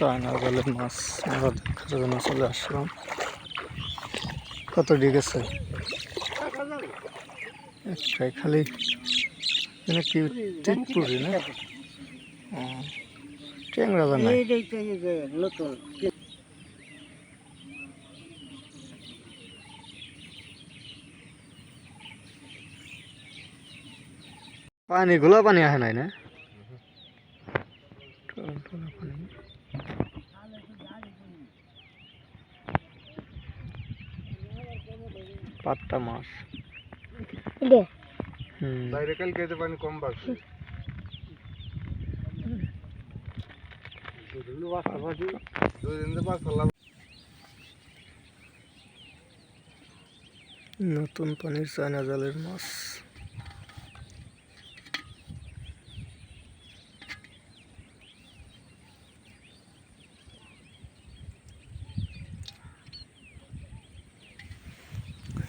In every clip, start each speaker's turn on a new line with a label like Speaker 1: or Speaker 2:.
Speaker 1: China জালের মাছ আমরা দেখার জন্য চলে আসলাম। কত ডিগেছে একটাই খালি এখানে কি টিটপুরি না? ট্যাংরা জানা
Speaker 2: এইটাই তো এই যে নতুন।
Speaker 1: পাট্টা মাছ
Speaker 3: বাইরে পানি কম বাড়ছে
Speaker 1: নতুন পানির চায়না জালের মাছ।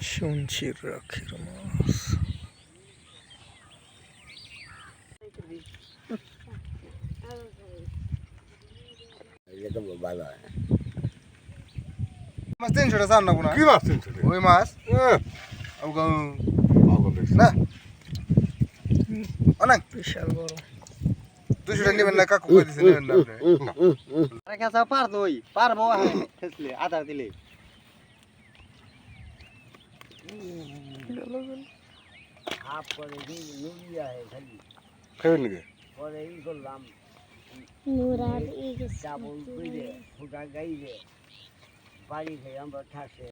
Speaker 1: শুনছির রাখের মাছ।
Speaker 3: মাছ তিনশো টাকা চান না। কোনো
Speaker 4: কি মাছ তিনশো
Speaker 3: ওই মাছ। না। অনেক।
Speaker 1: বিশাল বড়।
Speaker 3: দুশো টাকা নেবেন না কাকু কই দিছে নেবেন না
Speaker 2: পারতো ওই পারব ফেসলে আধার দিলে। হাফ করে দিই নুইয়া খালি
Speaker 4: খাবেন নাকি
Speaker 2: পরে ই করলাম চাবল কইরে ফুটা গাইরে বাড়ি খেয়ে আমরা ঠাসে।